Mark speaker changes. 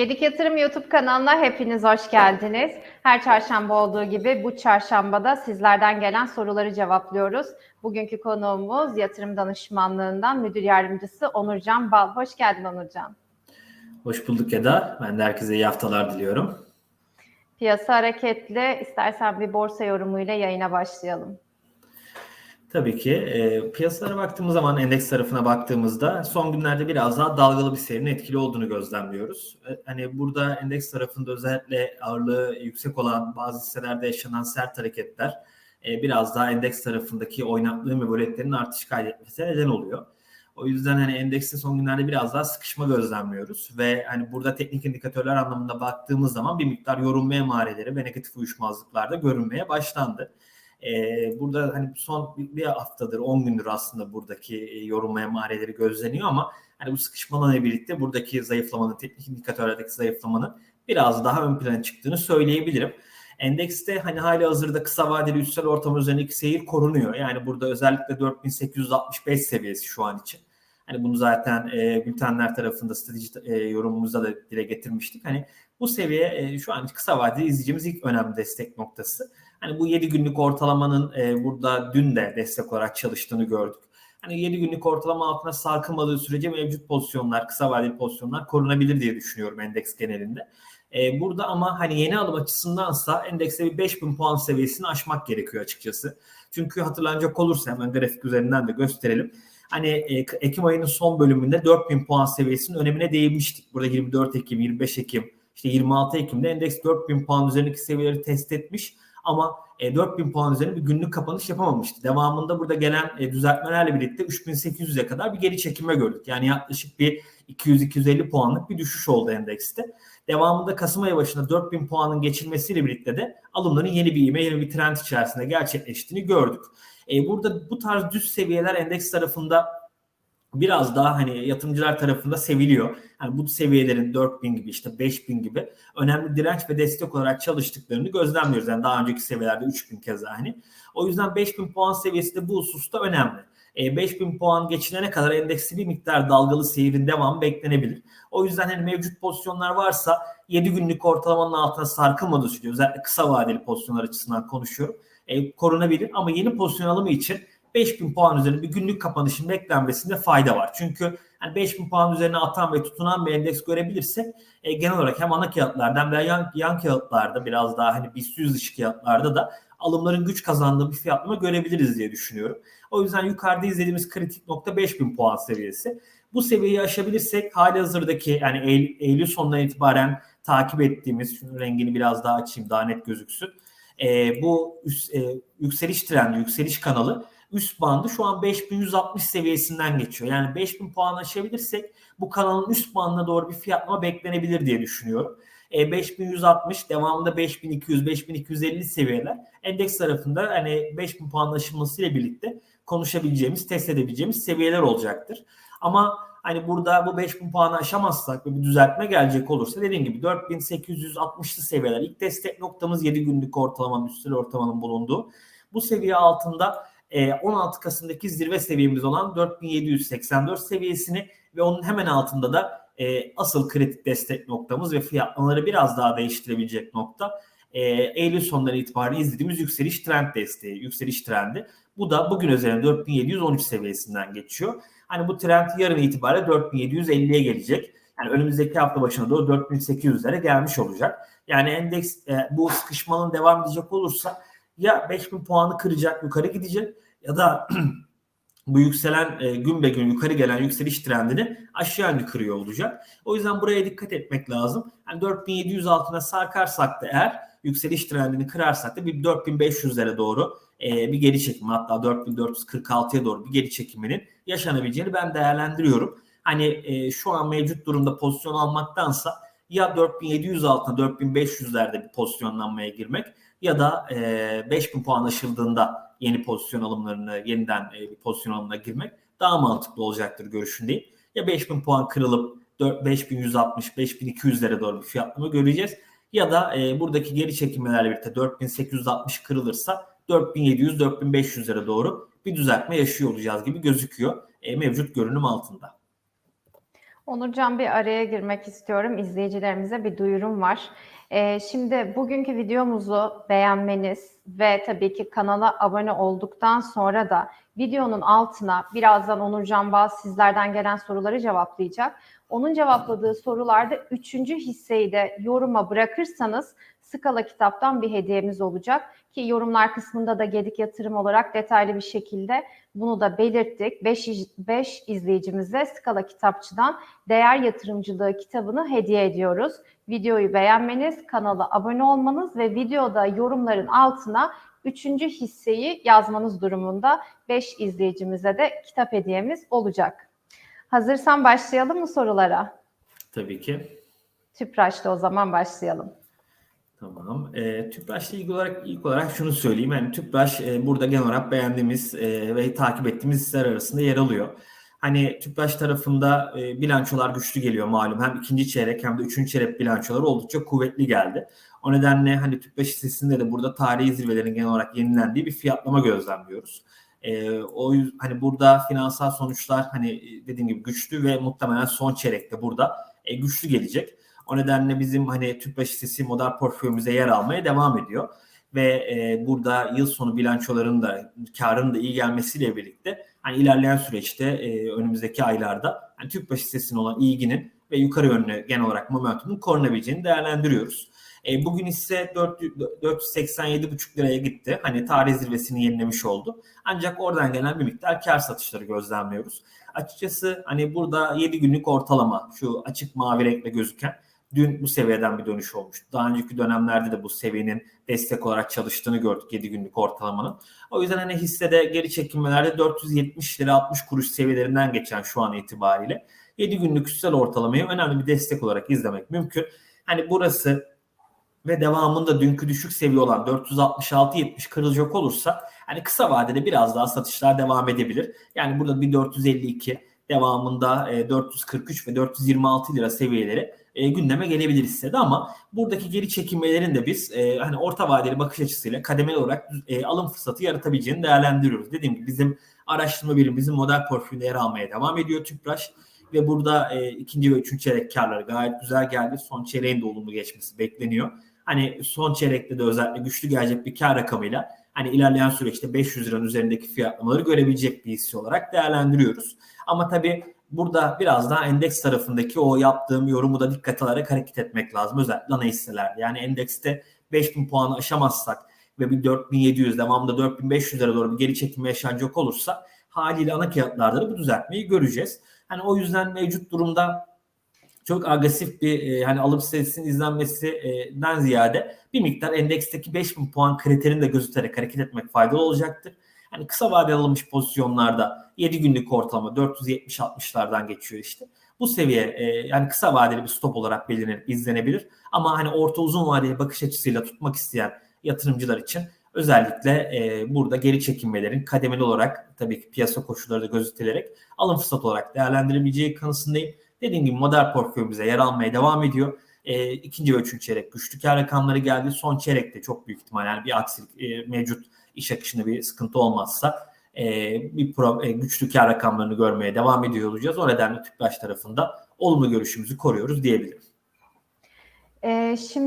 Speaker 1: Gedik Yatırım YouTube kanalına hepiniz hoş geldiniz. Her çarşamba olduğu gibi bu çarşambada sizlerden gelen soruları cevaplıyoruz. Bugünkü konuğumuz yatırım danışmanlığından müdür yardımcısı Onurcan Bal. Hoş geldin Onurcan.
Speaker 2: Hoş bulduk Eda. Ben de herkese iyi haftalar diliyorum.
Speaker 1: Piyasa hareketli. İstersen bir borsa yorumuyla yayına başlayalım.
Speaker 2: Tabii ki. E, piyasalara baktığımız zaman endeks tarafına baktığımızda son günlerde biraz daha dalgalı bir serinin etkili olduğunu gözlemliyoruz. E, hani burada endeks tarafında özellikle ağırlığı yüksek olan bazı hisselerde yaşanan sert hareketler e, biraz daha endeks tarafındaki oynaklığın ve volatilitenin artış kaydetmesine neden oluyor. O yüzden hani endekste son günlerde biraz daha sıkışma gözlemliyoruz ve hani burada teknik indikatörler anlamında baktığımız zaman bir miktar yorulma emareleri ve negatif uyuşmazlıklar da görünmeye başlandı. Ee, burada hani son bir haftadır 10 gündür aslında buradaki e, yorulma emareleri gözleniyor ama hani bu sıkışmalarla birlikte buradaki zayıflamanın teknik indikatörlerdeki zayıflamanın biraz daha ön plana çıktığını söyleyebilirim. Endekste hani hali hazırda kısa vadeli üstel ortam üzerindeki seyir korunuyor. Yani burada özellikle 4865 seviyesi şu an için. Hani bunu zaten e, bültenler tarafında strateji e, yorumumuzda da dile getirmiştik. Hani bu seviye e, şu an kısa vadeli izleyeceğimiz ilk önemli destek noktası. Hani bu 7 günlük ortalamanın e, burada dün de destek olarak çalıştığını gördük. Hani 7 günlük ortalama altına sarkılmadığı sürece mevcut pozisyonlar, kısa vadeli pozisyonlar korunabilir diye düşünüyorum endeks genelinde. E, burada ama hani yeni alım açısındansa endekse bir 5000 puan seviyesini aşmak gerekiyor açıkçası. Çünkü hatırlanacak olursa hemen grafik üzerinden de gösterelim. Hani e, Ekim ayının son bölümünde 4000 puan seviyesinin önemine değinmiştik. Burada 24 Ekim, 25 Ekim, işte 26 Ekim'de endeks 4000 puan üzerindeki seviyeleri test etmiş ama e, 4000 puan üzerinde bir günlük kapanış yapamamıştı. Devamında burada gelen e, düzeltmelerle birlikte 3800'e kadar bir geri çekilme gördük. Yani yaklaşık bir 200-250 puanlık bir düşüş oldu endekste. Devamında Kasım ayı başında 4000 puanın geçilmesiyle birlikte de alımların yeni bir ivme, yeni bir trend içerisinde gerçekleştiğini gördük. E, burada bu tarz düz seviyeler endeks tarafında biraz daha hani yatırımcılar tarafında seviliyor. Yani bu seviyelerin 4000 gibi işte 5000 gibi önemli direnç ve destek olarak çalıştıklarını gözlemliyoruz. Yani daha önceki seviyelerde 3000 kez hani. O yüzden 5000 puan seviyesi de bu hususta önemli. E, 5000 puan geçilene kadar endeksi bir miktar dalgalı seyirin devamı beklenebilir. O yüzden hani mevcut pozisyonlar varsa 7 günlük ortalamanın altına sarkılmadığı sürece özellikle kısa vadeli pozisyonlar açısından konuşuyorum. E, korunabilir ama yeni pozisyon alımı için 5000 puan üzerinde bir günlük kapanışın beklenmesinde fayda var. Çünkü yani 5000 puan üzerine atan ve tutunan bir endeks görebilirsek e, genel olarak hem ana kağıtlardan hem yan, yan kağıtlarda biraz daha hani BIST 100 dışı kağıtlarda da alımların güç kazandığı bir fiyatlama görebiliriz diye düşünüyorum. O yüzden yukarıda izlediğimiz kritik nokta 5000 puan seviyesi. Bu seviyeyi aşabilirsek hali hazırdaki yani Eylül, Eylül sonundan itibaren takip ettiğimiz şunun rengini biraz daha açayım daha net gözüksün. E, bu üst, e, yükseliş trendi, yükseliş kanalı üst bandı şu an 5160 seviyesinden geçiyor. Yani 5000 puan aşabilirsek bu kanalın üst bandına doğru bir fiyatlama beklenebilir diye düşünüyorum. E, 5160 devamında 5200 5250 seviyeler endeks tarafında hani 5000 puan aşılmasıyla birlikte konuşabileceğimiz, test edebileceğimiz seviyeler olacaktır. Ama hani burada bu 5000 puanı aşamazsak ve bir düzeltme gelecek olursa dediğim gibi 4860'lı seviyeler ilk destek noktamız 7 günlük ortalamanın üstüne ortalamanın bulunduğu. Bu seviye altında 16 e, Kasım'daki zirve seviyemiz olan 4784 seviyesini ve onun hemen altında da e, asıl kritik destek noktamız ve fiyatlamaları biraz daha değiştirebilecek nokta e, Eylül sonları itibariyle izlediğimiz yükseliş trend desteği, yükseliş trendi. Bu da bugün üzerinde 4713 seviyesinden geçiyor. Hani bu trend yarın itibariyle 4750'ye gelecek. Yani önümüzdeki hafta başına doğru 4800'lere gelmiş olacak. Yani endeks e, bu sıkışmanın devam edecek olursa ya 5000 puanı kıracak yukarı gidecek ya da bu yükselen e, gün be gün yukarı gelen yükseliş trendini aşağı yönlü kırıyor olacak. O yüzden buraya dikkat etmek lazım. Yani 4700 altına sarkarsak da eğer yükseliş trendini kırarsak da bir 4500'lere doğru e, bir geri çekim hatta 4446'ya doğru bir geri çekiminin yaşanabileceğini ben değerlendiriyorum. Hani e, şu an mevcut durumda pozisyon almaktansa ya 4700 altına 4500'lerde bir pozisyonlanmaya girmek ya da e, 5000 puan aşıldığında yeni pozisyon alımlarını yeniden e, pozisyon alımına girmek daha mantıklı olacaktır görüşündeyim. Ya 5000 puan kırılıp 4, 5160 5200'lere doğru bir fiyatlama göreceğiz. Ya da e, buradaki geri çekilmelerle birlikte 4860 kırılırsa 4700 4500'lere doğru bir düzeltme yaşıyor olacağız gibi gözüküyor e, mevcut görünüm altında.
Speaker 1: Onurcan bir araya girmek istiyorum. İzleyicilerimize bir duyurum var. Ee, şimdi bugünkü videomuzu beğenmeniz ve tabii ki kanala abone olduktan sonra da videonun altına birazdan Onurcan Bağ sizlerden gelen soruları cevaplayacak. Onun cevapladığı sorularda üçüncü hisseyi de yoruma bırakırsanız Skala kitaptan bir hediyemiz olacak. Ki yorumlar kısmında da Gedik Yatırım olarak detaylı bir şekilde bunu da belirttik. 5 izleyicimize Skala kitapçıdan Değer Yatırımcılığı kitabını hediye ediyoruz. Videoyu beğenmeniz, kanala abone olmanız ve videoda yorumların altına üçüncü hisseyi yazmanız durumunda 5 izleyicimize de kitap hediyemiz olacak. Hazırsan başlayalım mı sorulara?
Speaker 2: Tabii ki.
Speaker 1: Tüpraş'ta o zaman başlayalım.
Speaker 2: Tamam. E, Tüpraş'la ilgili olarak ilk olarak şunu söyleyeyim. Yani Tüpraş e, burada genel olarak beğendiğimiz e, ve takip ettiğimiz hisseler arasında yer alıyor. Hani Tüpraş tarafında e, bilançolar güçlü geliyor malum. Hem ikinci çeyrek hem de üçüncü çeyrek bilançoları oldukça kuvvetli geldi. O nedenle hani Tüpraş hissesinde de burada tarihi zirvelerin genel olarak yenilendiği bir fiyatlama gözlemliyoruz. E, o yüzden hani burada finansal sonuçlar hani dediğim gibi güçlü ve muhtemelen son çeyrekte burada e, güçlü gelecek. O nedenle bizim hani Tüpraş hissesi model portföyümüze yer almaya devam ediyor. Ve e, burada yıl sonu bilançoların da karının da iyi gelmesiyle birlikte hani ilerleyen süreçte e, önümüzdeki aylarda hani Tüpraş hissesine olan ilginin ve yukarı yönlü genel olarak momentumun korunabileceğini değerlendiriyoruz. E, bugün ise 487,5 liraya gitti. Hani tarih zirvesini yenilemiş oldu. Ancak oradan gelen bir miktar kar satışları gözlemliyoruz. Açıkçası hani burada 7 günlük ortalama şu açık mavi renkle gözüken dün bu seviyeden bir dönüş olmuştu. Daha önceki dönemlerde de bu seviyenin destek olarak çalıştığını gördük 7 günlük ortalamanın. O yüzden hani hissede geri çekilmelerde 470 lira 60 kuruş seviyelerinden geçen şu an itibariyle 7 günlük üstel ortalamayı önemli bir destek olarak izlemek mümkün. Hani burası ve devamında dünkü düşük seviye olan 466-70 kırılacak olursa hani kısa vadede biraz daha satışlar devam edebilir. Yani burada bir 452 devamında 443 ve 426 lira seviyeleri e, gündeme gelebilir hissede ama buradaki geri çekilmelerin de biz e, hani orta vadeli bakış açısıyla kademeli olarak e, alım fırsatı yaratabileceğini değerlendiriyoruz. Dediğim gibi bizim araştırma birimimizin model portföyünde yer almaya devam ediyor Tüpraş ve burada e, ikinci ve üçüncü çeyrek karları gayet güzel geldi. Son çeyreğin de olumlu geçmesi bekleniyor. Hani son çeyrekte de özellikle güçlü gelecek bir kar rakamıyla hani ilerleyen süreçte 500 liranın üzerindeki fiyatlamaları görebilecek bir hisse olarak değerlendiriyoruz. Ama tabii burada biraz daha endeks tarafındaki o yaptığım yorumu da dikkat alarak hareket etmek lazım. Özellikle ana hisselerde. Yani endekste 5000 puanı aşamazsak ve bir 4700 devamında 4500 lira doğru bir geri çekilme yaşanacak olursa haliyle ana kağıtlarda da bu düzeltmeyi göreceğiz. Hani o yüzden mevcut durumda çok agresif bir e, hani alım stratejisinin izlenmesinden ziyade bir miktar endeksteki 5000 puan kriterini de gözeterek hareket etmek faydalı olacaktır. Hani kısa vadeli alınmış pozisyonlarda 7 günlük ortalama 470-60'lardan geçiyor işte. Bu seviye e, yani kısa vadeli bir stop olarak belirlenip izlenebilir. Ama hani orta uzun vadeli bakış açısıyla tutmak isteyen yatırımcılar için özellikle e, burada geri çekilmelerin kademeli olarak tabii ki piyasa koşulları da gözetilerek alım fırsatı olarak değerlendirebileceği kanısındayım. Dediğim gibi model portföyümüze yer almaya devam ediyor. E, ikinci ve üçüncü çeyrek güçlü kar rakamları geldi. Son çeyrekte çok büyük ihtimal yani bir aksilik e, mevcut iş akışında bir sıkıntı olmazsa e, bir pro, e, güçlü kar rakamlarını görmeye devam ediyor olacağız. O nedenle Tüpraş tarafında olumlu görüşümüzü koruyoruz diyebilirim.
Speaker 1: Ee, şimdi